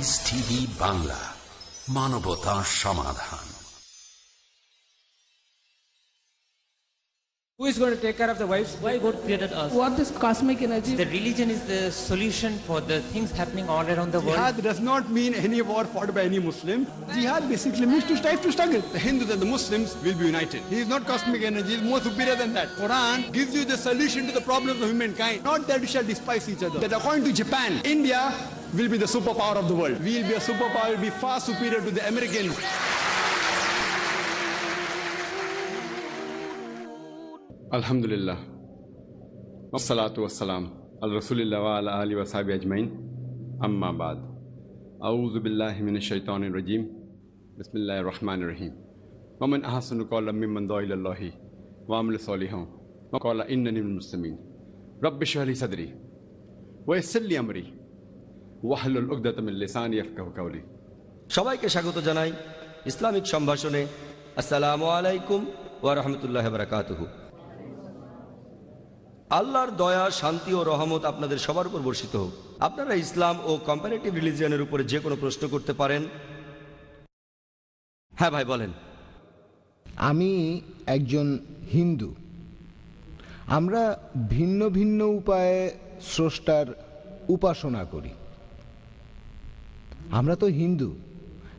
TV Bangla মানবতা সমাধান Who is going to take care of the wives? Why God created us? What is cosmic energy? The religion is the solution for the things happening all around the world. Jihad does not mean any war fought by any Muslim. Jihad basically means to strive to struggle. The Hindus and the Muslims will be united. He is not cosmic energy, he is more superior than that. Quran gives you the solution to the problems of humankind, not that we shall despise each other. That according to Japan, India will be the superpower of the world. We will be a superpower, will be far superior to the American. الحمد لله والصلاة Al Rasulillah wa ala وعلى wa وصحبه ajmain. Amma بعد أعوذ بالله من الشيطان الرجيم بسم الله الرحمن الرحيم ومن أحسن قولا ممن دعا إلى الله وعمل صالحا وقال إنني من المسلمين رب اشرح لي صدري ويسر لي أمري ওয়াহলুল ইয়াফকাহু সবাইকে স্বাগত জানাই Islamic সম্ভাষণে। আসসালামু আলাইকুম ওয়া রাহমাতুল্লাহি ওয়া বারাকাতুহু। আল্লাহর দয়া শান্তি ও রহমত আপনাদের সবার উপর বর্ষিত হোক। আপনারা ইসলাম ও কম্পারেটিভ রিলিজিয়নের উপরে যে কোনো প্রশ্ন করতে পারেন। হ্যাঁ ভাই বলেন। আমি একজন হিন্দু। আমরা ভিন্ন ভিন্ন উপায়ে স্রষ্টার উপাসনা করি। আমরা তো হিন্দু।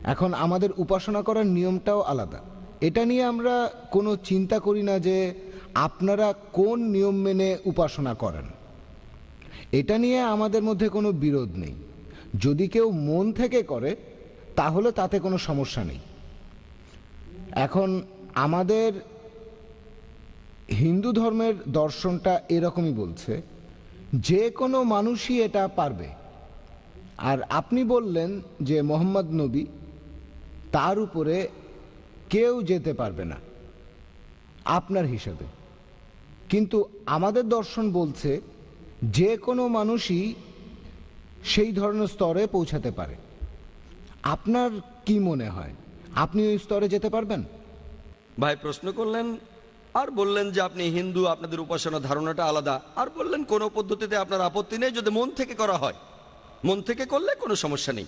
এখন আমাদের উপাসনা করার নিয়মটাও আলাদা। এটা নিয়ে আমরা কোনো চিন্তা করি না যে আপনারা কোন নিয়ম মেনে উপাসনা করেন। এটা নিয়ে আমাদের মধ্যে কোনো বিরোধ নেই। যদি কেউ মন থেকে করে, তাহলে তাতে কোনো সমস্যা নেই। এখন আমাদের হিন্দু ধর্মের দর্শনটা এরকমই বলছে, যে কোনো মানুষই এটা পারবে। আর আপনি বললেন যে মোহাম্মদ নবী তার উপরে কেউ যেতে পারবে না, আপনার হিসাবে। কিন্তু আমাদের দর্শন বলছে যে কোনো মানুষই সেই ধরনের স্তরে পৌঁছাতে পারে। আপনার কি মনে হয়? আপনি ওই স্তরে যেতে পারবেন? ভাই, প্রশ্ন করলেন, আর বললেন যে আপনি হিন্দু, আপনাদের উপাসনা ধারণাটা আলাদা। আর বললেন কোনো পদ্ধতিতে আপনার আপত্তি নেই, যদি মন থেকে করা হয়। মন থেকে করলে কোনো সমস্যা নেই।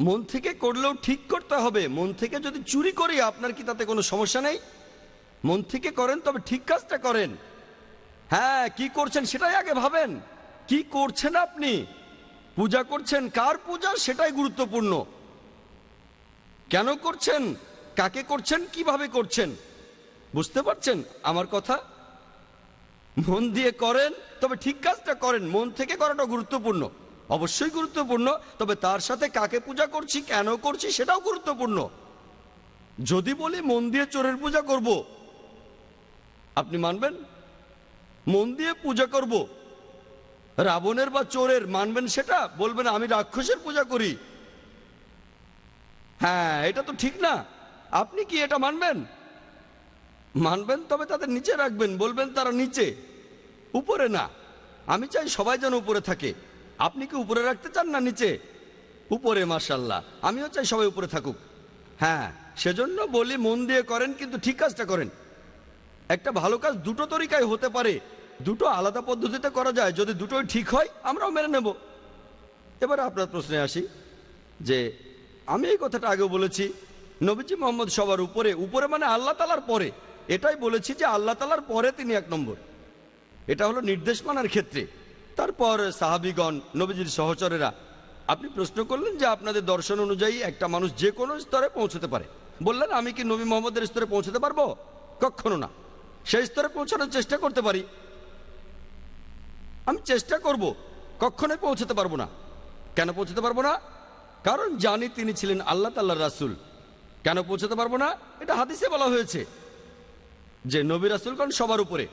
মন থেকে করলেও ঠিক করতে হবে। মন থেকে যদি চুরি করি, আপনার কি তাতে কোনো সমস্যা নেই? মন থেকে করেন, তবে ঠিক কাজটা করেন। হ্যাঁ কি করছেন সেটাই আগে ভাবেন। কি করছেন আপনি? পূজা করছেন, কার পূজা? সেটাই গুরুত্বপূর্ণ। কেন করছেন? কাকে করছেন? কীভাবে করছেন? বুঝতে পারছেন আমার কথা? মন দিয়ে করেন, তবে ঠিক কাজটা করেন। মন থেকে করাটা গুরুত্বপূর্ণ। অবশ্যই গুরুত্বপূর্ণ, তবে তার সাথে কাকে পূজা করছি, কেন করছি, সেটাও গুরুত্বপূর্ণ। যদি বলি মন দিয়ে চোরের পূজা করব, আপনি মানবেন? মন দিয়ে পূজা করব। রাবণের বা চোরের, মানবেন সেটা? বলবেন, আমি রাক্ষসের পূজা করি। হ্যাঁ এটা তো ঠিক না। আপনি কি এটা মানবেন? মানবেন, তবে তাদের নিচে রাখবেন। বলবেন, তারা নিচে। উপরে না। আমি চাই সবাই যেন উপরে থাকে। আপনি কি উপরে রাখতে চান না নিচে? উপরে মার্শাল্লাহ আমিও চাই সবাই উপরে থাকুক। হ্যাঁ সেজন্য বলি মন দিয়ে করেন, কিন্তু ঠিক কাজটা করেন। একটা ভালো কাজ দুটো তরিকায় হতে পারে। দুটো আলাদা পদ্ধতিতে করা যায়। যদি দুটোই ঠিক হয়, আমরাও মেনে নেব। এবার আপনার প্রশ্নে আসি যে, আমি এই কথাটা আগেও বলেছি, নবীজি মোহাম্মদ সবার উপরে। উপরে মানে আল্লাহ তালার পরে। এটাই বলেছি যে, আল্লাহ তালার পরে তিনি এক নম্বর। এটা হলো নির্দেশ মানার ক্ষেত্রে। তারপর সাহাবিগণ, নবীজির সহচরেরা, আপনি প্রশ্ন করলেন যে আপনাদের দর্শন অনুযায়ী একটা মানুষ যে কোনো স্তরে পৌঁছতে পারে। বললেন, আমি কি নবী মোহাম্মদের স্তরে পৌঁছতে পারব? কখনো না। সেই স্তরে পৌঁছানোর চেষ্টা করতে পারি। আমি চেষ্টা করব, কখনোই পৌঁছতে পারব না। কেন পৌঁছতে পারব না? কারণ জানি তিনি ছিলেন আল্লাহ তাল্লাহ রাসুল। কেন পৌঁছতে পারব না? এটা হাদিসে বলা হয়েছে যে, নবী রাসুলগণ সবার উপরে।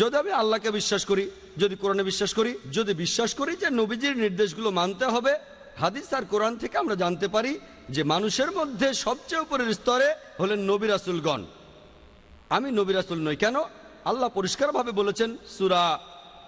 যদি আমি আল্লাহকে বিশ্বাস করি, যদি কোরআনে বিশ্বাস করি, যদি বিশ্বাস করি যে নবীজির নির্দেশগুলো মানতে হবে, হাদিস আর কোরআন থেকে আমরা জানতে পারি যে মানুষের মধ্যে সবচেয়ে উপরের স্তরে হলেন নবী রাসুলগণ। আমি নবী রাসুল নই, কেন? আল্লাহ পরিষ্কারভাবে বলেছেন, সুরা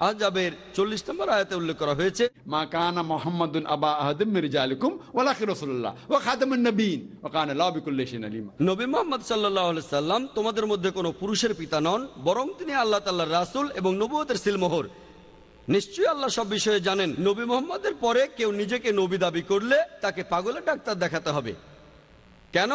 আজাবের চল্লিশ নম্বর আয়াতে উল্লেখ করা হয়েছে, মা কানা মুহাম্মাদুন আবা আহাদিম মির জালিকুম ওয়ালাকি রসুল্লাহ ও খাতামুন নবীন ওয়া কানা আল্লাহু বিকুল্লি আলিমা। নবী মোহাম্মদ সাল্লাহ সাল্লাম তোমাদের মধ্যে কোনো পুরুষের পিতা নন, বরং তিনি আল্লাহ তাল্লাহ রাসুল এবং নবুয়তের সিলমোহর। নিশ্চয়ই আল্লাহ সব বিষয়ে জানেন, নবী মোহাম্মদের পরে কেউ নিজেকে নবী দাবি করলে তাকে পাগলের ডাক্তার দেখাতে হবে। কেন?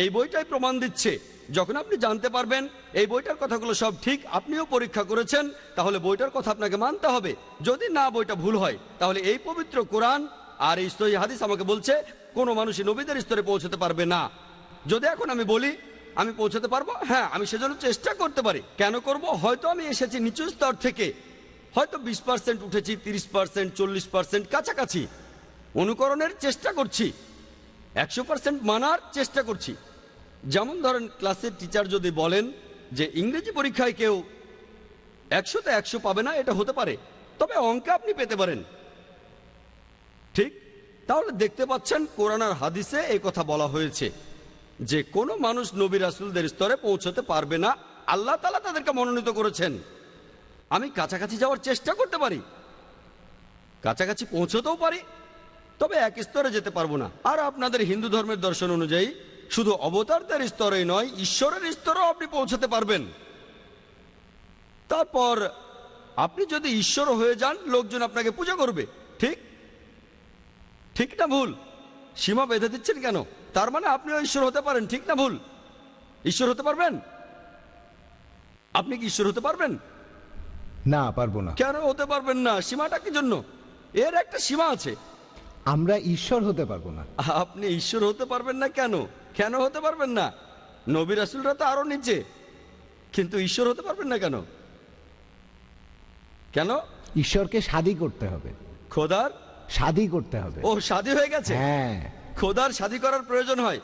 এই বইটাই প্রমাণ দিচ্ছে যখন আপনি জানতে পারবেন এই বইটার কথাগুলো সব ঠিক, আপনিও পরীক্ষা করেছেন, তাহলে বইটার কথা আপনাকে মানতে হবে। যদি না বইটা ভুল হয়, তাহলে এই পবিত্র কোরআন আর এই সহি হাদিস আমাকে বলছে, কোনো মানুষই নবীদের স্তরে পৌঁছতে পারবে না। যদি এখন আমি বলি, আমি পৌঁছতে পারব? হ্যাঁ আমি সেজন্য চেষ্টা করতে পারি। কেন করব? হয়তো আমি এসেছি নিচু স্তর থেকে। হয়তো বিশ পার্সেন্ট উঠেছি, তিরিশ পার্সেন্ট, চল্লিশ পার্সেন্ট কাছাকাছি। অনুকরণের চেষ্টা করছি। একশো পার্সেন্ট মানার চেষ্টা করছি। যেমন ধরেন ক্লাসের টিচার যদি বলেন যে ইংরেজি পরীক্ষায় কেউ একশোতে একশো পাবে না, এটা হতে পারে। তবে অঙ্কে আপনি পেতে পারেন। ঠিক? তাহলে দেখতে পাচ্ছেন কোরআন আর হাদিসে এই কথা বলা হয়েছে যে কোনো মানুষ নবী রাসুলদের স্তরে পৌঁছতে পারবে না, আল্লাহ তালা তাদেরকে মনোনীত করেছেন। আমি কাছাকাছি যাওয়ার চেষ্টা করতে পারি। কাছাকাছি পৌঁছতেও পারি, তবে এক স্তরে যেতে পারব না। আর আপনাদের হিন্দু ধর্মের দর্শন অনুযায়ী শুধু অবতারদের স্তরে নয় ঈশ্বরের স্তরেও আপনি পৌঁছাতে পারবেন। তারপর আপনি যদি ঈশ্বর হয়ে যান লোকজন আপনাকে পূজা করবে। ঠিক? ঠিক না ভুল? সীমা বেঁধে দিচ্ছেন কেন? তার মানে আপনিও ঈশ্বর হতে পারেন ঠিক না ভুল? ঈশ্বর হতে পারবেন? আপনি কি ঈশ্বর হতে পারবেন? না পারব না। কেন হতে পারবেন না? সীমাটা কি জন্য? এর একটা সীমা আছে। আমরা ঈশ্বর হতে পারব না। আপনি ঈশ্বর হতে পারবেন না কেন? কেন হতে পারবেন না? নবী রাসুলরা তো আরও নিচে। কিন্তু ঈশ্বর হতে পারবেন না কেন? কেন? ঈশ্বরকে শাদি করতে হবে। খোদার? শাদি করতে হবে। ও শাদি হয়ে গেছে? হ্যাঁ। খোদার শাদি করার প্রয়োজন হয়।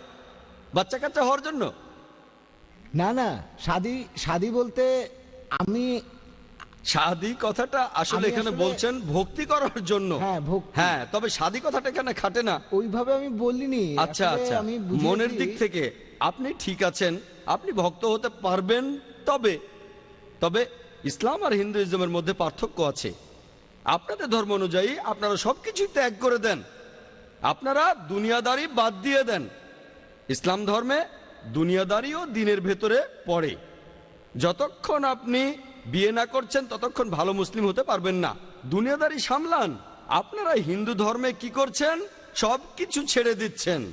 বাচ্চা কাচ্চা হওয়ার জন্য? না না শাদি শাদি বলতে আমি শাদি কথাটা আসলে এখানে বলছেন ভক্তি করার জন্য। হ্যাঁ। হ্যাঁ তবে শাদি কথাটা এখানে খাটে না। ওইভাবে আমি বলিনি। আচ্ছা আচ্ছা। মনের দিক থেকে আপনি ঠিক আছেন আপনি ভক্ত হতে পারবেন তবে তবে ইসলাম আর হিন্দুইজমের মধ্যে পার্থক্য আছে। আপনাদের ধর্ম অনুযায়ী আপনারা সবকিছু ত্যাগ করে দেন। আপনারা দুনিয়াদারি বাদ দিয়ে দেন। ইসলাম ধর্মে দুনিয়াদারিও দিনের ভেতরে পড়ে। যতক্ষণ আপনি বিয়ে না করছেন ততক্ষণ ভালো মুসলিম হতে পারবেন না। দুনিয়াদারি সামলান। আপনারা হিন্দু ধর্মে কি করছেন? সব কিছু ছেড়ে দিচ্ছেন।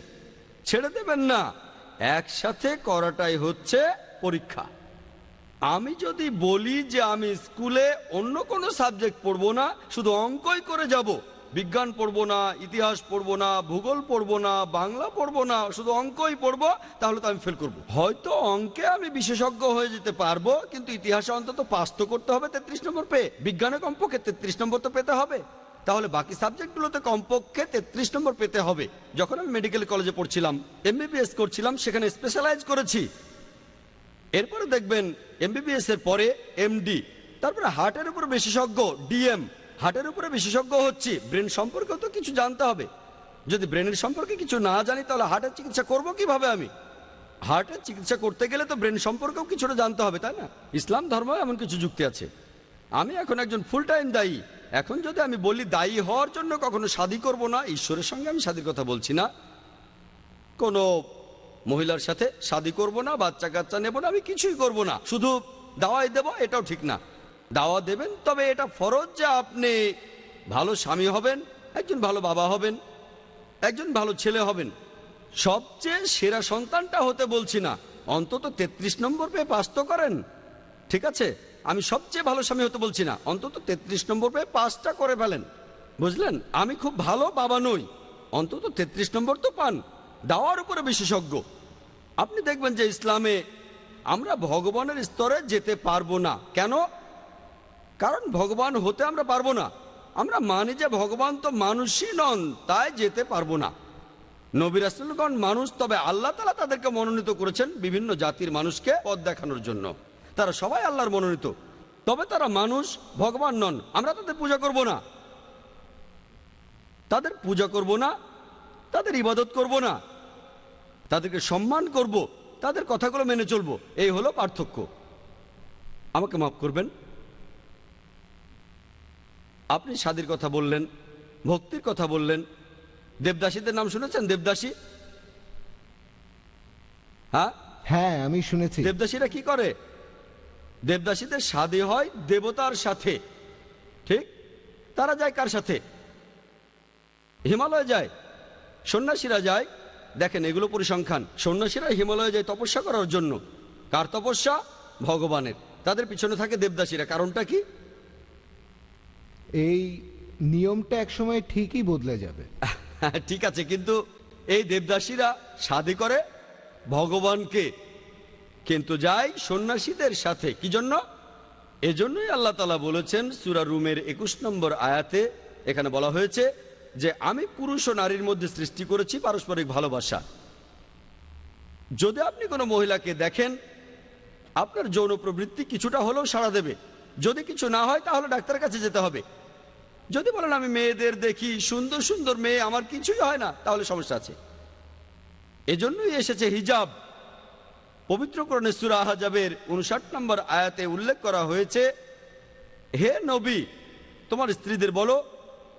ছেড়ে দেবেন না। একসাথে করাটাই হচ্ছে পরীক্ষা। আমি যদি বলি যে আমি স্কুলে অন্য কোনো সাবজেক্ট পড়ব না, শুধু অঙ্কই করে যাব। বিজ্ঞান পড়ব না, ইতিহাস পড়ব না, ভূগোল পড়ব না, বাংলা পড়ব না, শুধু অঙ্কই পড়ব, তাহলে তো আমি ফেল করব। হয়তো অঙ্কে আমি বিশেষজ্ঞ হয়ে যেতে পারব, কিন্তু ইতিহাসে অন্তত পাস তো করতে হবে তেত্রিশ নম্বর পেয়ে। বিজ্ঞানে কমপক্ষে তেত্রিশ নম্বর তো পেতে হবে। তাহলে বাকি সাবজেক্টগুলোতে কমপক্ষে তেত্রিশ নম্বর পেতে হবে। যখন আমি মেডিকেল কলেজে পড়ছিলাম এমবিবিএস করছিলাম, সেখানে স্পেশালাইজ করেছি। এরপরে দেখবেন এমবিবিএস এর পরে এমডি তারপরে হার্টের উপর বিশেষজ্ঞ ডিএম হার্টের উপরে বিশেষজ্ঞ হচ্ছি, ব্রেন সম্পর্কেও তো কিছু জানতে হবে। যদি ব্রেনের সম্পর্কে কিছু না জানি, তাহলে হার্টের চিকিৎসা করব কীভাবে আমি? হার্টের চিকিৎসা করতে গেলে তো ব্রেন সম্পর্কেও কিছুটা জানতে হবে, তাই না? ইসলাম ধর্ম এমন কিছু যুক্তি আছে। আমি এখন একজন ফুল টাইম দায়ী। এখন যদি আমি বলি দায়ী হওয়ার জন্য কখনো শাদি করব না, ঈশ্বরের সঙ্গে আমি শাদির কথা বলছি না। কোনো মহিলার সাথে শাদি করব না বাচ্চা কাচ্চা নেব না, আমি কিছুই করব না। শুধু দাওয়াই দেব, এটাও ঠিক না। দাওয়া দেবেন, তবে এটা ফরজ যে আপনি ভালো স্বামী হবেন, একজন ভালো বাবা হবেন, একজন ভালো ছেলে হবেন। সবচেয়ে সেরা সন্তানটা হতে বলছি না। অন্তত তেত্রিশ নম্বর পেয়ে পাস তো করেন। ঠিক আছে? আমি সবচেয়ে ভালো স্বামী হতে বলছি না। অন্তত তেত্রিশ নম্বর পেয়ে পাসটা করে ফেলেন। বুঝলেন? আমি খুব ভালো বাবা নই। অন্তত তেত্রিশ নম্বর তো পান। দাওয়ার উপরে বিশেষজ্ঞ। আপনি দেখবেন যে ইসলামে আমরা ভগবানের স্তরে যেতে পারব না। কেন? কারণ ভগবান হতে আমরা পারব না। আমরা মানি যে ভগবান তো মানুষই নন, তাই যেতে পারব না। নবী রাসুলগণ মানুষ, তবে আল্লাহ তালা তাদেরকে মনোনীত করেছেন বিভিন্ন জাতির মানুষকে পথ দেখানোর জন্য। তারা সবাই আল্লাহর মনোনীত। তবে তারা মানুষ, ভগবান নন, আমরা তাদের পূজা করব না। তাদের পূজা করব না, তাদের ইবাদত করব না। তাদেরকে সম্মান করব, তাদের কথাগুলো মেনে চলবো। এই হলো পার্থক্য। আমাকে মাফ করবেন। আপনি স্বাদের কথা বললেন ভক্তির কথা বললেন। দেবদাসীদের নাম শুনেছেন? দেবদাসী? হ্যাঁ? হ্যাঁ আমি শুনেছি। দেবদাসীরা কি করে? দেবদাসীদের সাদে হয় দেবতার সাথে। ঠিক? তারা যায় কার সাথে? হিমালয় যায়। সন্ন্যাসীরা যায়। দেখেন এগুলো পরিসংখ্যান। সন্ন্যাসীরা হিমালয়ে যায় তপস্যা করার জন্য। কার তপস্যা? ভগবানের। তাদের পিছনে থাকে দেবদাসীরা। কারণটা কি? এই নিয়মটা একসময় ঠিকই বদলে যাবে। ঠিক আছে, কিন্তু এই দেবদাসীরা শাদি করে ভগবানকে। কিন্তু যাই সন্ন্যাসীদের সাথে, কি জন্য? এজন্যই আল্লাহ তালা বলেছেন, সুরা রুমের একুশ নম্বর আয়াতে এখানে বলা হয়েছে যে, আমি পুরুষ ও নারীর মধ্যে সৃষ্টি করেছি পারস্পরিক ভালোবাসা। যদি আপনি কোনো মহিলাকে দেখেন, আপনার যৌন প্রবৃত্তি কিছুটা হলেও সাড়া দেবে। যদি কিছু না হয়, তাহলে ডাক্তারের কাছে যেতে হবে। যদি বলেন আমি মেয়েদের দেখি, সুন্দর সুন্দর মেয়ে, আমার কিছুই হয় না, তাহলে সমস্যা আছে। এজন্যই এসেছে হিজাব। পবিত্র করণে সুরা আহাজাবের উনষাট নম্বর আয়াতে উল্লেখ করা হয়েছে, হে নবী, তোমার স্ত্রীদের বলো,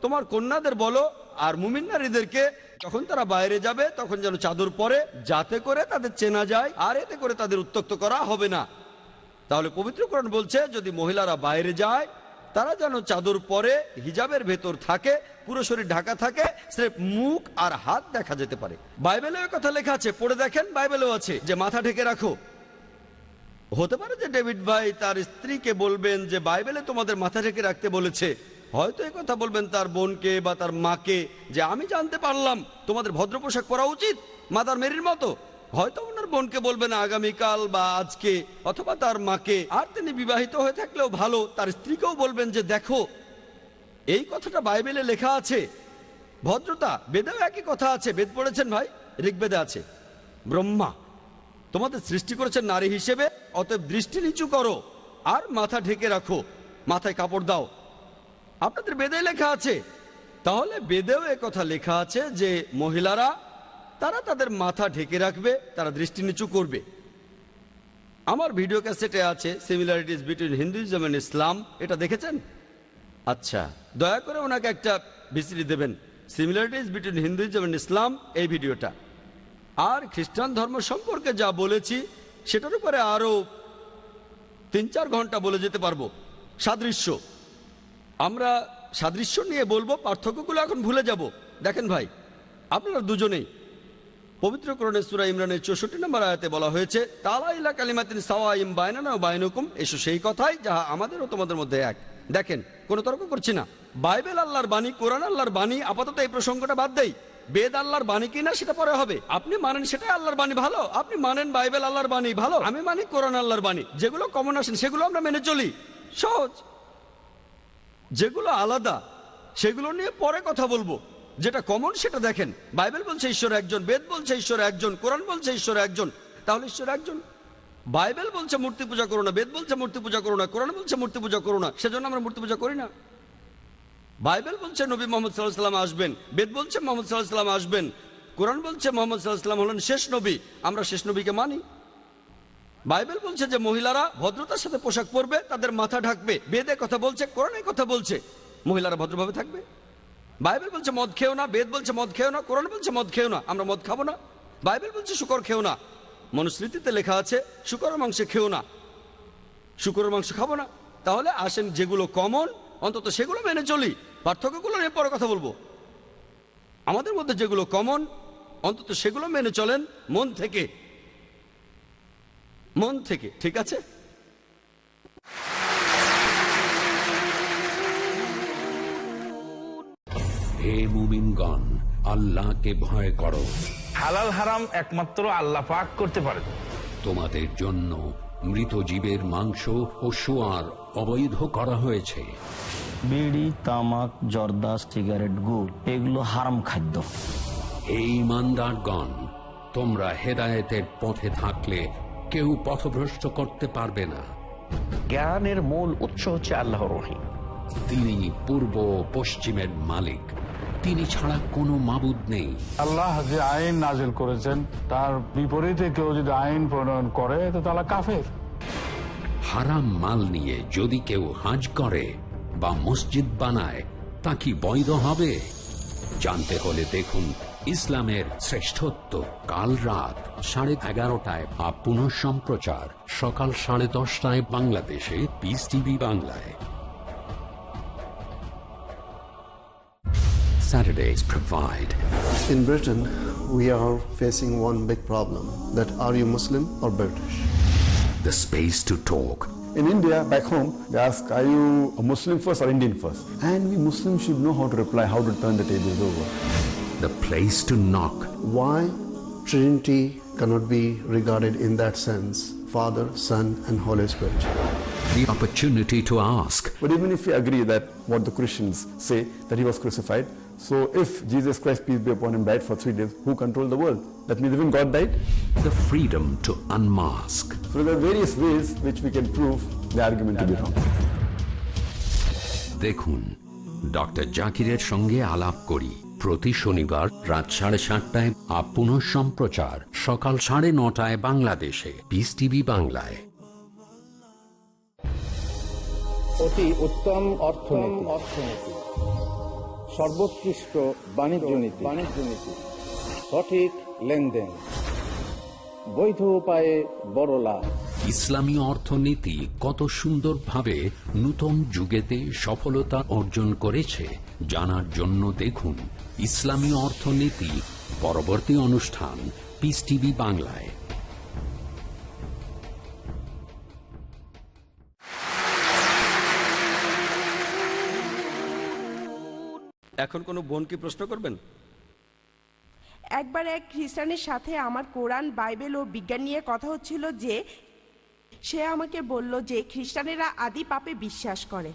তোমার কন্যাদের বলো, আর মুমিন নারীদেরকে যখন তারা বাইরে যাবে, তখন যেন চাদর পরে, যাতে করে তাদের চেনা যায়, আর এতে করে তাদের উত্তক্ত করা হবে না। তাহলে পবিত্র কোরআন বলছে, যদি মহিলারা বাইরে যায় তারা যেন চাদর পরে, হিজাবের ভেতর থাকে, পুরো শরীর ঢাকা থাকে, স্রেফ মুখ আর হাত দেখা যেতে পারে। বাইবেলেও কথা লেখা আছে, পড়ে দেখেন, বাইবেলেও আছে, যে মাথা ঢেকে রাখো। হতে পারে যে ডেভিড ভাই তার স্ত্রীকে বলবেন যে, বাইবেলে তোমাদের মাথা ঢেকে রাখতে বলেছে। হয়তো এই কথা বলবেন তার বোনকে বা তার মাকে যে, আমি জানতে পারলাম, তোমাদের ভদ্র পোশাক পরা উচিত, মাদার মেরির মতো। হয়তো ওনার বোনকে বলবেন আগামীকাল বা আজকে অথবা তার মাকে। আর তিনি বিবাহিত হয়ে থাকলেও ভালো, তার স্ত্রীকেও বলবেন যে, দেখো, এই কথাটা বাইবেলে লেখা আছে। ভদ্রতা, বেদেও একই কথা আছে। বেদ পড়েছেন ভাই? ঋগ্বেদে আছে। ব্রহ্মা, তোমাদের সৃষ্টি করেছেন নারী হিসেবে, অতএব দৃষ্টি নিচু করো আর মাথা ঢেকে রাখো, মাথায় কাপড় দাও। আপনাদের বেদে লেখা আছে। তাহলে বেদেও কথা লেখা আছে যে, মহিলারা তারা তাদের মাথা ঢেকে রাখবে, তারা দৃষ্টি নিচু করবে। আমার ভিডিও ক্যাসেটে আছে similarities between Hinduism and Islam এটা দেখেছেন? আচ্ছা দয়া করে ওনাকে একটা ভিসিডি দেবেন। Similarities between Hinduism and Islam এই ভিডিওটা। আর খ্রিস্টান ধর্ম সম্পর্কে যা বলেছি, সেটার উপরে আরও তিন চার ঘণ্টা বলে যেতে পারব। সাদৃশ্য। আমরা সাদৃশ্য নিয়ে বলব, পার্থক্যগুলো এখন ভুলে যাব। দেখেন ভাই, আপনারা দুজনেই। পবিত্র করণে সুরা ইমরানের চৌষট্টি নম্বর আয়াতে বলা হয়েছে তালা ইলা কালিমাতিন সাওয়া ইম বায়নানা ও বায়নুকুম এসো সেই কথাই যাহা আমাদের ও তোমাদের মধ্যে এক। দেখেন, কোনো তর্ক করছি না। বাইবেল আল্লাহর বাণী, কোরআন আল্লাহর বাণী, আপাতত এই প্রসঙ্গটা বাদ দেই। বেদ আল্লাহর বাণী কিনা সেটা পরে হবে। আপনি মানেন সেটাই আল্লাহর বাণী ভালো, আপনি মানেন বাইবেল আল্লাহর বাণী ভালো, আমি মানি কোরআন আল্লাহর বাণী। যেগুলো কমন আসেন, সেগুলো আমরা মেনে চলি। সহজ। যেগুলো আলাদা, সেগুলো নিয়ে পরে কথা বলব। যেটা কমন সেটা দেখেন। বাইবেল বলছে ঈশ্বর একজন, বেদ বলছে ঈশ্বর একজন কোরআন বলছে ঈশ্বর একজন। তাহলে ঈশ্বর একজন? বাইবেল বলছে মূর্তি পূজা করো না, বেদ বলছে মূর্তি পূজা করো না কোরআন বলছে মূর্তি পূজা করো না, সেজন্য আমরা মূর্তি পূজা করি না। বাইবেল বলছে নবী মোহাম্মদ সাল্লাহ সাল্লাম আসবেন, বেদ বলছে মোহাম্মদ সাল্লাহ সাল্লাম আসবেন কোরআন বলছে মোহাম্মদ সাল্লাহ সাল্লাম হলেন শেষ নবী, আমরা শেষ নবীকে মানি। বাইবেল বলছে যে মহিলারা ভদ্রতার সাথে পোশাক পরবে, তাদের মাথা ঢাকবে, বেদে কথা বলছে কোরআনে কথা বলছে, মহিলারা ভদ্রভাবে থাকবে। বাইবেল বলছে, মদ খেও না, বেদ বলছে, মদ খেও না, কোরআন বলছে, মদ খেও না, আমরা মদ খাব না। বাইবেল বলছে, শুকর খেও না। মনুস্মৃতিতে লেখা আছে, শুকরের মাংস খেও না। শুকরের মাংস খাব না। তাহলে আসেন যেগুলো কমন অন্তত সেগুলো মেনে চলি। পার্থক্যগুলো নিয়ে পরে কথা বলব। আমাদের মধ্যে যেগুলো কমন অন্তত সেগুলো মেনে চলেন মন থেকে। মন থেকে, ঠিক আছে? হে মুমিনগণ আল্লাহকে ভয় করো। হালাল হারাম একমাত্র আল্লাহ পাক করতে পারেন তোমাদের জন্য মৃত জীবের মাংস ও সোয়ার অবৈধ করা হয়েছে। বিড়ি তামাক জর্দা সিগারেট গুড় এগুলো হারাম খাদ্য। হে ইমানদারগণ তোমরা হেদায়েতের পথে থাকলে কেউ পথভ্রষ্ট করতে পারবে না। জ্ঞানের মূল উৎস হচ্ছে আল্লাহর রহিম তিনি পূর্ব পশ্চিমের মালিক। তিনি ছাড়া কোনো মাবুদ নেই। আল্লাহ যে আইন নাজিল করেছেন তার বিপরীতে কেউ যদি আইন প্রণয়ন করে তো তারা কাফের। হারাম মাল নিয়ে যদি কেউ হাজ করে বা মসজিদ বানায় তা কি বৈধ হবে? জানতে হলে দেখুন ইসলামের শ্রেষ্ঠত্ব কাল রাত সাড়ে এগারোটায় বা পুনঃ সম্প্রচার সকাল সাড়ে দশটায় বাংলাদেশে পিস টিভি বাংলায়। Saturdays provide. In Britain, we are facing one big problem that are you Muslim or British? The space to talk. In India, back home, they ask, are you a Muslim first or Indian first? And we Muslims should know how to reply, how to turn the tables over. The place to knock. Why Trinity cannot be regarded in that sense, Father, Son, and Holy Spirit? The opportunity to ask. But even if we agree that what the Christians say, that he was crucified, so if Jesus Christ, peace be upon him, died for three days, who controlled the world? That means even God died? The freedom to unmask. So there are various ways which we can prove the argument to be wrong. দেখুন doctor জাকিরের সঙ্গে আলাপ করি প্রতি শনিবার রাত সাড়ে সাতটায় আপ পুনঃ সম্প্রচার সকাল সাড়ে নটায় বাংলাদেশে পিস টিভি বাংলায় অতি উত্তম অর্থনীতি অর্থনীতি সর্বোৎকৃষ্ট বাণিজ্য নীতি। বাণিজ্য নীতি। সঠিক লেনদেন। বৈধ উপায়ে বড় লাভ। ইসলামী অর্থনীতি কত সুন্দরভাবে নূতন যুগেতে সফলতা অর্জন করেছে জানার জন্য দেখুন ইসলামী অর্থনীতি পরবর্তী অনুষ্ঠান পিস টিভি বাংলায়। এখন কোনো বোন কি প্রশ্ন করবেন? একবার এক খ্রিস্টানের সাথে আমার কোরআন, বাইবেল ও বিজ্ঞান নিয়ে কথা হচ্ছিল যে, সে আমাকে বলল যে খ্রিস্টানেরা আদি পাপে বিশ্বাস করে।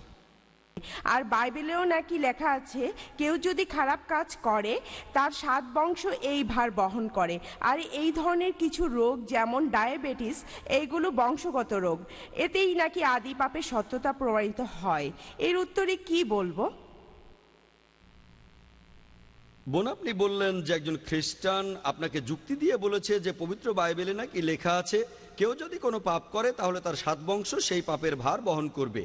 আর বাইবেলেও নাকি লেখা আছে, কেউ যদি খারাপ কাজ করে, তার সাত বংশ এই ভার বহন করে। আর এই ধরনের কিছু রোগ যেমন ডায়াবেটিস, এইগুলো বংশগত রোগ। এতেই নাকি আদি পাপের সত্যতা প্রমাণিত হয়। এর উত্তরে কি বলব? বোন, আপনি বললেন যে একজন খ্রিস্টান আপনাকে যুক্তি দিয়ে বলেছে যে পবিত্র বাইবেলে নাকি লেখা আছে, কেউ যদি কোনো পাপ করে তাহলে তার সাত বংশ সেই পাপের ভার বহন করবে।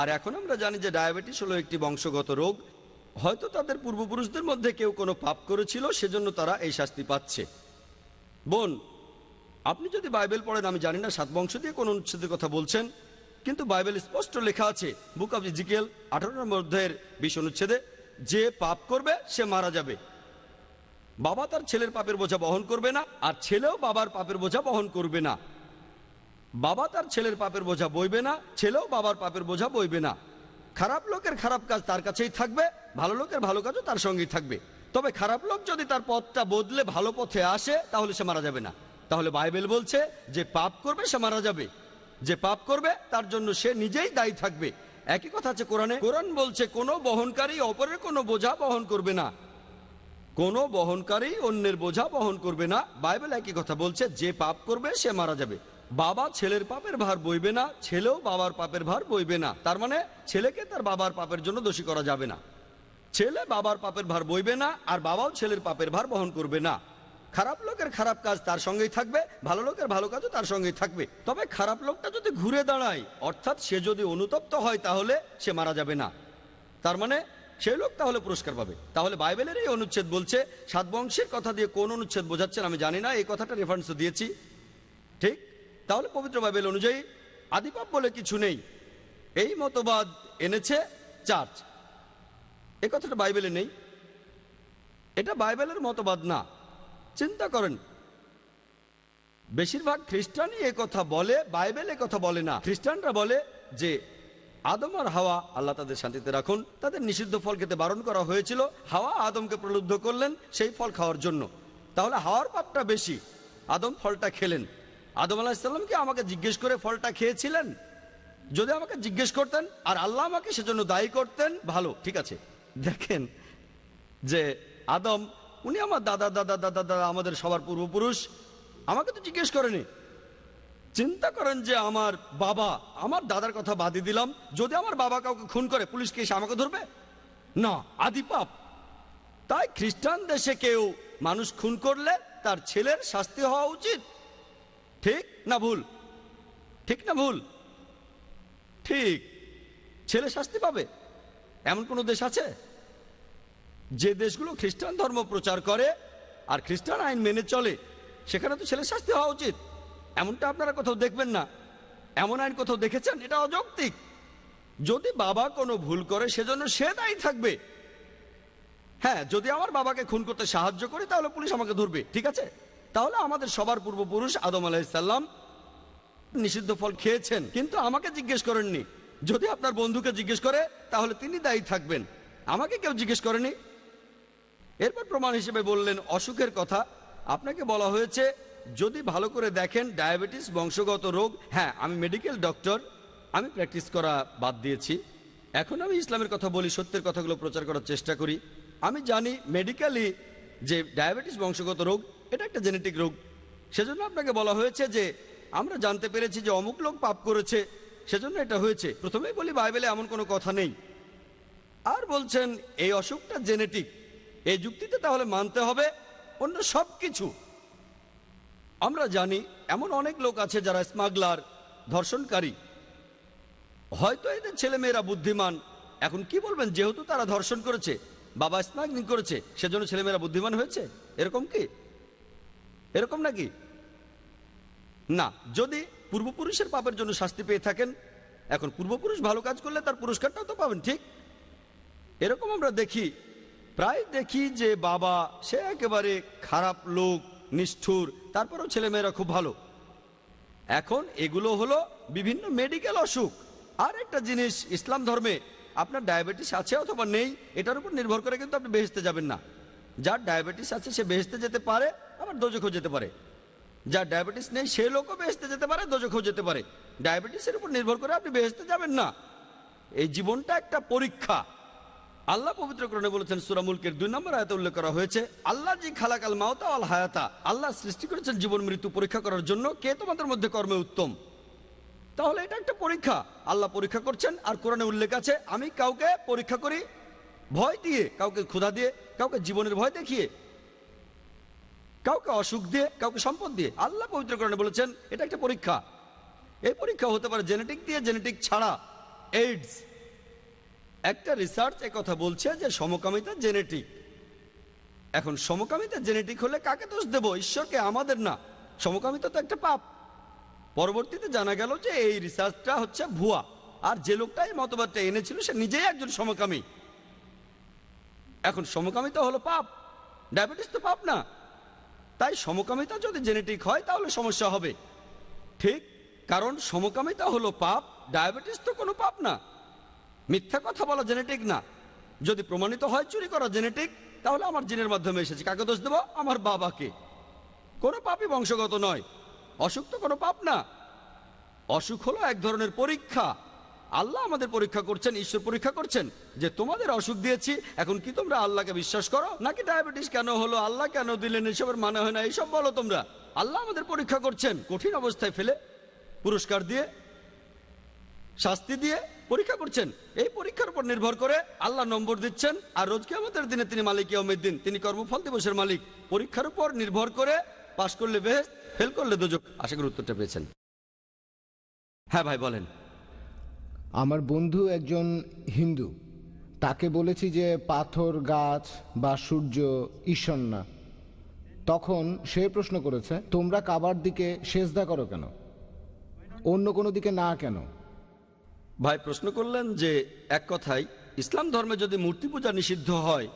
আর এখন আমরা জানি যে ডায়াবেটিস হলো একটি বংশগত রোগ। হয়তো তাদের পূর্বপুরুষদের মধ্যে কেউ কোনো পাপ করেছিল, সেজন্য তারা এই শাস্তি পাচ্ছে। বোন, আপনি যদি বাইবেল পড়েন, আমি জানি না সাত বংশ দিয়ে কোন অনুচ্ছেদের কথা বলছেন, কিন্তু বাইবেল স্পষ্ট লেখা আছে, বুক অব ইজিকেল আঠারো নম্বর অধ্যায়ের বিশ অনুচ্ছেদে যে পাপ করবে, সে মারা যাবে। বাবা তার ছেলের পাপের বোঝা বহন করবে না, আর ছেলেও বাবার পাপের বোঝা বহন করবে না। বাবা তার ছেলের পাপের বোঝা বইবে না, ছেলেও বাবার পাপের বোঝা বইবে না। খারাপ লোকের খারাপ কাজ তার কাছেই থাকবে, ভালো লোকের ভালো কাজও তার সঙ্গেই থাকবে। তবে খারাপ লোক যদি তার পথটা বদলে ভালো পথে আসে, তাহলে সে মারা যাবে না। তাহলে বাইবেল বলছে, যে পাপ করবে সে মারা যাবে। যে পাপ করবে, তার জন্য সে নিজেই দায়ী থাকবে। একই কথা আছে কোরআনে? কোরআন বলছে, কোনো বহনকারী অপরের কোনো বোঝা বহন করবে না। কোনো বহনকারী অন্যের বোঝা বহন করবে না। বাইবেল একই কথা বলছে, যে পাপ করবে, সে মারা যাবে। বাবা ছেলের পাপের ভার বইবে না, ছেলেও বাবার পাপের ভার বইবে না। তার মানে ছেলেকে তার বাবার পাপের জন্য দোষী করা যাবে না। ছেলে বাবার পাপের ভার বইবে না, আর বাবাও ছেলের পাপের ভার বহন করবে না। খারাপ লোকের খারাপ কাজ তার সঙ্গেই থাকবে, ভালো লোকের ভালো কাজও তার সঙ্গেই থাকবে। তবে খারাপ লোকটা যদি ঘুরে দাঁড়ায়, অর্থাৎ সে যদি অনুতপ্ত হয় তাহলে সে মারা যাবে না। তার মানে সেই লোক তাহলে পুরস্কার পাবে। তাহলে বাইবেলের এই অনুচ্ছেদ বলছে, সাত বংশের কথা দিয়ে কোন অনুচ্ছেদ বোঝাচ্ছেন আমি জানি না, এই কথাটা রেফারেন্স দিয়েছি। ঠিক? তাহলে পবিত্র বাইবেল অনুযায়ী আদিপাপ বলে কিছু নেই। এই মতবাদ এনেছে চার্চ এ কথাটা বাইবেলে নেই। এটা বাইবেলের মতবাদ না। চিন্তা করেন। বেশিরভাগ খ্রিস্টানই কথা বলে, বাইবেল কথা বলে না। খ্রিস্টানরা বলে যে, আদম আর হাওয়া আল্লাহ তাদের শান্তিতে রাখুন। তাদের নিষিদ্ধ ফল খেতে বারণ করা হয়েছিল। হাওয়া আদমকে প্রলুব্ধ করলেন সেই ফল খাওয়ার জন্য। তাহলে হাওয়ার পাপটা বেশি। আদম ফলটা খেলেন। আদম আলাহিসাল্লাম কি আমাকে জিজ্ঞেস করে ফলটা খেয়েছিলেন? যদি আমাকে জিজ্ঞেস করতেন, আর আল্লাহ আমাকে সেজন্য দায়ী করতেন, ভালো, ঠিক আছে। দেখেন যে, আদম উনি আমার দাদা দাদা দাদা দাদা, আমাদের সবার পূর্বপুরুষ। আমাকে তো জিজ্ঞেস করেনি। চিন্তা করেন যে আমার বাবা, আমার দাদার কথা বাদই দিলাম। যদি আমার বাবা কাউকে খুন করে পুলিশকে এসে আমাকে ধরবে? না, আদি পাপ। তাই খ্রিস্টান দেশে কেউ মানুষ খুন করলে তার ছেলের শাস্তি হওয়া উচিত। ঠিক না ভুল? ঠিক না ভুল? ঠিক। ছেলে শাস্তি পাবে? এমন কোনো দেশ আছে? যে দেশগুলো খ্রিস্টান ধর্ম প্রচার করে আর খ্রিস্টান আইন মেনে চলে, সেখানে তো ছেলে শাস্তি হওয়া উচিত। এমনটা আপনারা কোথাও দেখবেন না। এমন আইন কোথাও দেখেছেন? এটা অযৌক্তিক। যদি বাবা কোনো ভুল করে, সেজন্য সে দায়ী থাকবে। হ্যাঁ যদি আমার বাবাকে খুন করতে সাহায্য করি, তাহলে পুলিশ আমাকে ধরবে, ঠিক আছে? তাহলে আমাদের সবার পূর্বপুরুষ আদম আলাইসাল্লাম নিষিদ্ধ ফল খেয়েছেন, কিন্তু আমাকে জিজ্ঞেস করেননি। যদি আপনার বন্ধুকে জিজ্ঞেস করে, তাহলে তিনি দায়ী থাকবেন। আমাকে কেউ জিজ্ঞেস করেনি? এরপর প্রমাণ হিসেবে বললেন, অসুখের কথা। আপনাকে বলা হয়েছে, যদি ভালো করে দেখেন ডায়াবেটিস, বংশগত রোগ হ্যাঁ আমি মেডিকেল ডক্টর, আমি প্র্যাকটিস করা বাদ দিয়েছি। এখন আমি ইসলামের কথা বলি, সত্যের কথাগুলো প্রচার করার চেষ্টা করি। আমি জানি মেডিকেলি যে ডায়াবেটিস, বংশগত রোগ, এটা একটা জেনেটিক রোগ। সেজন্য আপনাকে বলা হয়েছে যে, আমরা জানতে পেরেছি যে অমুক লোক পাপ করেছে, সেজন্য এটা হয়েছে। প্রথমেই বলি, বাইবেলে এমন কোনো কথা নেই। আর বলছেন, এই অসুখটা জেনেটিক। এই যুক্তিতে তাহলে মানতে হবে অন্য সব কিছু আমরা জানি এমন অনেক লোক আছে যারা স্মাগলার, ধর্ষণকারী। হয়তো এদের ছেলেমেয়েরা বুদ্ধিমান। এখন কি বলবেন, যেহেতু তারা ধর্ষণ করেছে, বাবা স্মাগলিং করেছে, সেজন্য ছেলেমেয়েরা বুদ্ধিমান হয়েছে? এরকম কি? এরকম নাকি? না, যদি পূর্বপুরুষের পাপের জন্য শাস্তি পেয়ে থাকেন, এখন পূর্বপুরুষ ভালো কাজ করলে তার পুরস্কারটাও তো পাবেন, ঠিক? এরকম আমরা দেখি প্রায় দেখি যে বাবা, সে একেবারে খারাপ লোক, নিষ্ঠুর, তারপরেও ছেলেমেয়েরা খুব ভালো। এখন এগুলো হলো বিভিন্ন মেডিকেল অসুখ। আর একটা জিনিস, ইসলাম ধর্মে আপনার ডায়াবেটিস আছে অথবা নেই, এটার উপর নির্ভর করে কিন্তু আপনি বেহেস্তে যাবেন না। যার ডায়াবেটিস আছে, সে বেহেস্তে যেতে পারে, আবার দোজখও যেতে পারে। যার ডায়াবেটিস নেই, সে লোকও বেহেস্তে যেতে পারে, দোজখও যেতে পারে। ডায়াবেটিসের উপর নির্ভর করে আপনি বেহেস্তে যাবেন না। এই জীবনটা একটা পরীক্ষা। আল্লাহ পবিত্র পবিত্রকরণে বলেছেন সুরামুলকের দুই নম্বর আয়তে উল্লেখ করা হয়েছে, আল্লাহ জি খালাকাল মাওতা আল হায়াতা, আল্লাহ সৃষ্টি করেছেন জীবন, মৃত্যু পরীক্ষা করার জন্য কে তোমাদের মধ্যে কর্মে উত্তম? তাহলে এটা একটা পরীক্ষা। আল্লাহ পরীক্ষা করছেন আর কোরআনে উল্লেখ আছে, আমি কাউকে পরীক্ষা করি ভয় দিয়ে, কাউকে ক্ষুধা দিয়ে, কাউকে জীবনের ভয় দেখিয়ে, কাউকে অসুখ দিয়ে, কাউকে সম্পদ দিয়ে। আল্লাহ পবিত্র পবিত্রকরণে বলেছেন, এটা একটা পরীক্ষা। এই পরীক্ষা হতে পারে জেনেটিক দিয়ে, জেনেটিক ছাড়া এইডস একটা রিসার্চ কথা বলছে যে সমকামিতা জেনেটিক এখন সমকামিতা জেনেটিক হলে কাকে দোষ দেব? ঈশ্বরকে, আমাদের না। সমকামিতা তো একটা পাপ। পরবর্তীতে জানা গেল যে এই রিসার্চটা হচ্ছে ভুয়া। আর যে লোকটা এই মতবাদটা এনেছিল, সে নিজেই একজন সমকামী। এখন সমকামিতা হলো পাপ। ডায়াবেটিস তো পাপ না। তাই সমকামিতা যদি জেনেটিক হয়, তাহলে সমস্যা হবে। ঠিক, কারণ সমকামিতা হলো পাপ, ডায়াবেটিস তো কোনো পাপ না। মিথ্যা কথা বলা জেনেটিক না। যদি প্রমাণিত হয় চুরি করা জেনেটিক তাহলে আমার জিনের মাধ্যমে এসেছে। কাকে দোষ দেবো? আমার বাবাকে। কোনো পাপই বংশগত নয়। অসুখ তো কোনো পাপ না। অসুখ হলো এক ধরনের পরীক্ষা। আল্লাহ আমাদের পরীক্ষা করছেন, ঈশ্বর পরীক্ষা করছেন যে তোমাদের অসুখ দিয়েছি, এখন কি তোমরা আল্লাহকে বিশ্বাস করো? নাকি ডায়াবেটিস কেন হলো? আল্লাহ কেন দিলেন? এসবের মানে হয় না। এইসব বলো তোমরা। আল্লাহ আমাদের পরীক্ষা করছেন। কঠিন অবস্থায় ফেলে পুরস্কার দিয়ে শাস্তি দিয়ে পরীক্ষা করছেন। এই পরীক্ষার উপর নির্ভর করে আল্লাহ নম্বর দিচ্ছেন আর রোজকে আমাদের দিনে তিনি মালিক দিন তিনি কর্মফল দিবসের মালিক। পরীক্ষার উপর নির্ভর করে পাশ করলে বেহেস, ফেল করলে দুজক আশা করি উত্তরটা পেয়েছেন। হ্যাঁ ভাই, বলেন। আমার বন্ধু একজন হিন্দু, তাকে বলেছি যে পাথর, গাছ বা সূর্য ঈশ্বর না। তখন সে প্রশ্ন করেছে, তোমরা কাবার দিকে সেজদা করো কেন? অন্য কোনো দিকে না কেন? ভাই প্রশ্ন করলেন যে এক কথায়, ইসলাম ধর্মে যদি মূর্তি পূজা নিষিদ্ধ হয়,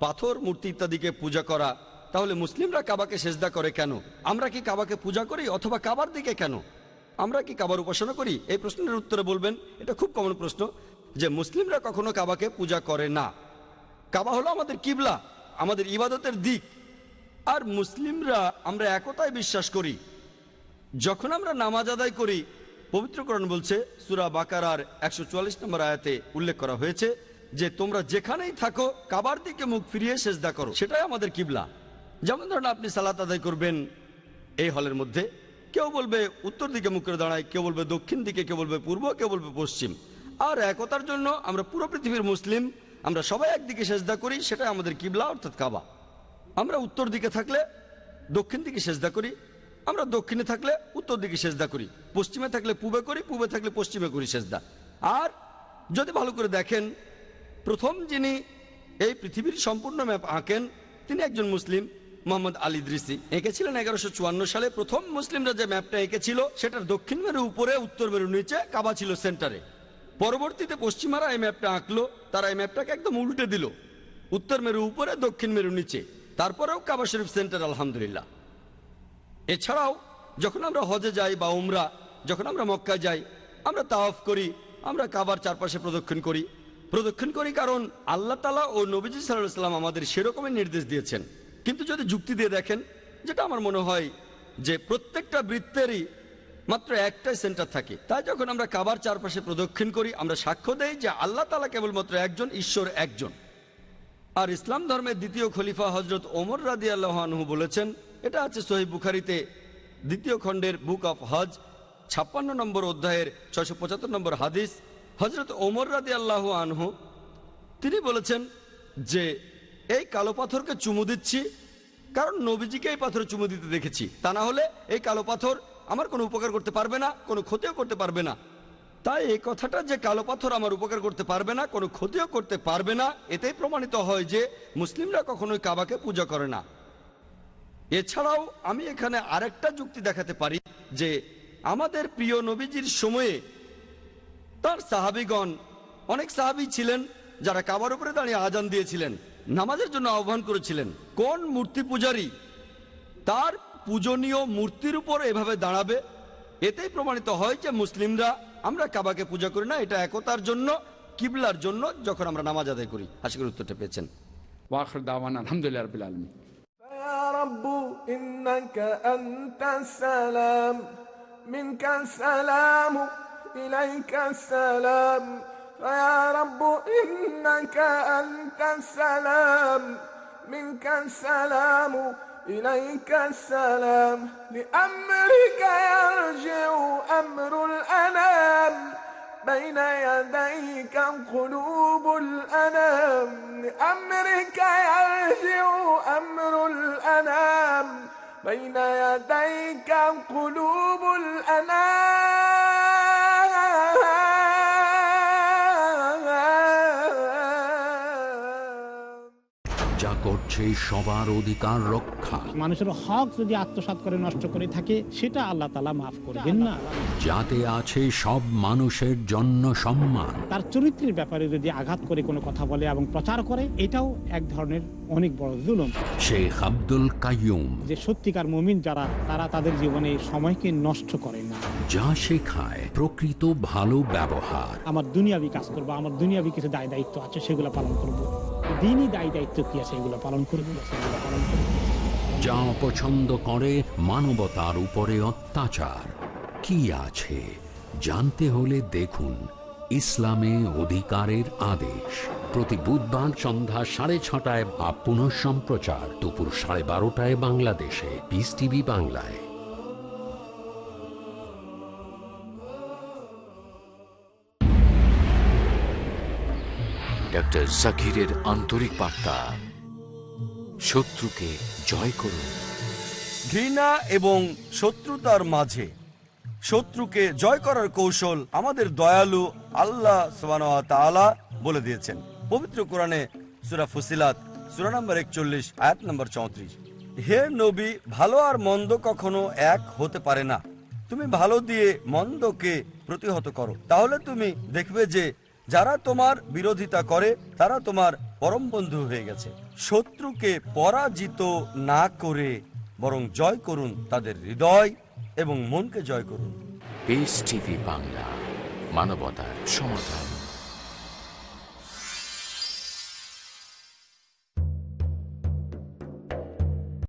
পাথর, মূর্তি ইত্যাদিকে পূজা করা, তাহলে মুসলিমরা কাবাকে সেজদা করে কেন? আমরা কি কাবাকে পূজা করি অথবা কাবার দিকে কেন? আমরা কি কাবার উপাসনা করি? এই প্রশ্নের উত্তরে বলবেন, এটা খুব কমন প্রশ্ন, যে মুসলিমরা কখনো কাবাকে পূজা করে না। কাবা হলো আমাদের কিবলা, আমাদের ইবাদতের দিক। আর মুসলিমরা, আমরা একতায় বিশ্বাস করি। যখন আমরা নামাজ আদায় করি পবিত্রকরণ বলছে, সুরা বাকারার একশো চুয়াল্লিশ নম্বর আয়াতে উল্লেখ করা হয়েছে যে, তোমরা যেখানেই থাকো, কাবার দিকে মুখ ফিরিয়ে সেজদা করো। সেটাই আমাদের কিবলা। যেমন ধরেন, আপনি সালাত আদায় করবেন এই হলের মধ্যে, কেউ বলবে উত্তর দিকে মুখ করে দাঁড়ায়, কেউ বলবে দক্ষিণ দিকে, কেউ বলবে পূর্ব, কেউ বলবে পশ্চিম। আর একতার জন্য আমরা পুরো পৃথিবীর মুসলিম, আমরা সবাই একদিকে সেজদা করি, সেটাই আমাদের কিবলা, অর্থাৎ কাবা। আমরা উত্তর দিকে থাকলে দক্ষিণ দিকে সেজদা করি আমরা দক্ষিণে থাকলে উত্তর দিকে সেজদা করি, পশ্চিমে থাকলে পূবে করি, পূবে থাকলে পশ্চিমে করি সেজদা। আর যদি ভালো করে দেখেন, প্রথম যিনি এই পৃথিবীর সম্পূর্ণ ম্যাপ আঁকেন, তিনি একজন মুসলিম, মোহাম্মদ আলী দৃসি এঁকেছিলেন এগারোশো সালে প্রথম মুসলিমরা যে ম্যাপটা এঁকেছিল, সেটার দক্ষিণ মেরু উপরে, উত্তর মেরু নিচে কাবা ছিল সেন্টারে। পরবর্তীতে পশ্চিমারা এই ম্যাপটা আঁকলো, তারা এই ম্যাপটাকে একদম উল্টে দিল, উত্তর মেরু উপরে, দক্ষিণ মেরু নিচে। তারপরেও কাবা শরীফ সেন্টার, আলহামদুলিল্লাহ। এছাড়াও, যখন আমরা হজে যাই বা উমরা, যখন আমরা মক্কায় যাই, আমরা তাওয়াফ করি, আমরা কাবার চারপাশে প্রদক্ষিণ করি। প্রদক্ষিণ করি কারণ আল্লাহ তালা ও নবীজি সাল্লাম আমাদের সেরকমই নির্দেশ দিয়েছেন। কিন্তু যদি যুক্তি দিয়ে দেখেন, যেটা আমার মনে হয় যে প্রত্যেকটা বৃত্তেরই মাত্র একটাই সেন্টার থাকে। তাই যখন আমরা কাবার চারপাশে প্রদক্ষিণ করি, আমরা সাক্ষ্য দেই যে আল্লাহ তালা কেবলমাত্র একজন, ঈশ্বর একজন। আর ইসলাম ধর্মের দ্বিতীয় খলিফা হজরত ওমর রাদি আল্লাহানহু বলেছেন এটা আছে সহি বুখারিতে, দ্বিতীয় খণ্ডের বুক অফ হজ, ছাপ্পান্ন নম্বর অধ্যায়ের ছয়শো পঁচাত্তর নম্বর হাদিস হজরত ওমর রাদি আল্লাহ আনহু, তিনি বলেছেন যে, এই কালো পাথরকে চুমু দিচ্ছি, কারণ নবীজিকে এই পাথর চুমু দিতে দেখেছি। তা না হলে এই কালো পাথর আমার কোনো উপকার করতে পারবে না, কোনো ক্ষতিও করতে পারবে না। তাই এই কথাটা যে কালো পাথর আমার উপকার করতে পারবে না, কোনো ক্ষতিও করতে পারবে না, এতেই প্রমাণিত হয় যে, মুসলিমরা কখনোই কাবাকে পূজা করে না। এছাড়াও আমি এখানে আরেকটা যুক্তি দেখাতে পারি যে আমাদের প্রিয় নবীজির সময়ে তার সাহাবিগণ, অনেক সাহাবি ছিলেন যারা কাবার উপরে দাঁড়িয়ে আজান দিয়েছিলেন, নামাজের জন্য আহ্বান করেছিলেন। কোন মূর্তি পূজারী তার পূজনীয় মূর্তির উপর এভাবে দাঁড়াবে? এতেই প্রমাণিত হয় যে মুসলিমরা আমরা কাবাকে পূজা করি না, এটা একতার জন্য, কিবলার জন্য যখন আমরা নামাজ আদায় করি। আশা করি উত্তরটা পেয়েছেন। ওয়াখর দাওয়ান আলহামদুলিল্লাহ আলমী رب إنك أنت السلام. منك السلام إليك السلام. فيا رب إنك أنت السلام. منك السلام إليك السلام. لأمرك يرجع أمر الأنام. بين يديك قلوب الأنام لأمرك يرجع أمر الأنام. بين يديك قلوب الأنام. যা করছে সবার অধিকার রক্ষা। মানুষের হক যদি আত্মসাৎ করে নষ্ট করে থাকে সেটা আল্লাহ তালা মাফ করবেন না। যাতে আছে সব মানুষের জন্য সম্মান। তার চরিত্রের ব্যাপারে যদি আঘাত করে কোনো কথা বলে এবং প্রচার করে এটাও এক ধরনের অনেক বড় জুলুম। শেখ আব্দুল কাইয়ুম। যে সত্যিকার মুমিন যারা তারা তাদের জীবনে সময়কে নষ্ট করে না। যা শেখায় প্রকৃত ভালো ব্যবহার। আমার দুনিয়াবি কাজ করব আমার দুনিয়াবি কিছু দায় দায়িত্ব আছে সেগুলো পালন করব। দিনই দায় দায়িত্ব কি আছে এগুলো পালন করব যা অপছন্দ করে মানবতার উপরে অত্যাচার। কি আছে? জানতে হলে দেখুন ইসলামে অধিকারের আদেশ। প্রতি বুধবার সন্ধ্যা সাড়ে ছটায় বা পুনঃ সম্প্রচার দুপুর সাড়ে বারোটায় বাংলাদেশে। পিস টিভি বাংলায়। ডক্টর জাকিরের আন্তরিক বার্তা। শত্রুকে জয় করুন। ঘৃণা এবং শত্রুতার মাঝে শত্রুকে জয় করার কৌশল আমাদের দয়ালু আল্লাহ তাআলা বলে দিয়েছেন। পবিত্র কোরআনে সুরা ফুসিলাত, সুরা নম্বর একচল্লিশ, আয়াত নম্বর চৌত্রিশ। হে নবী, ভালো আর মন্দ কখনো এক হতে পারে না। তুমি ভালো দিয়ে মন্দকে প্রতিহত করো। তাহলে তুমি দেখবে যে যারা তোমার বিরোধিতা করে, তারা তোমার পরম বন্ধু হয়ে গেছে। শত্রুকে পরাজিত না করে বরং জয় করুন তাদের হৃদয় এবং মনকে জয় করুন। বাংলা মানবতার সমাধান।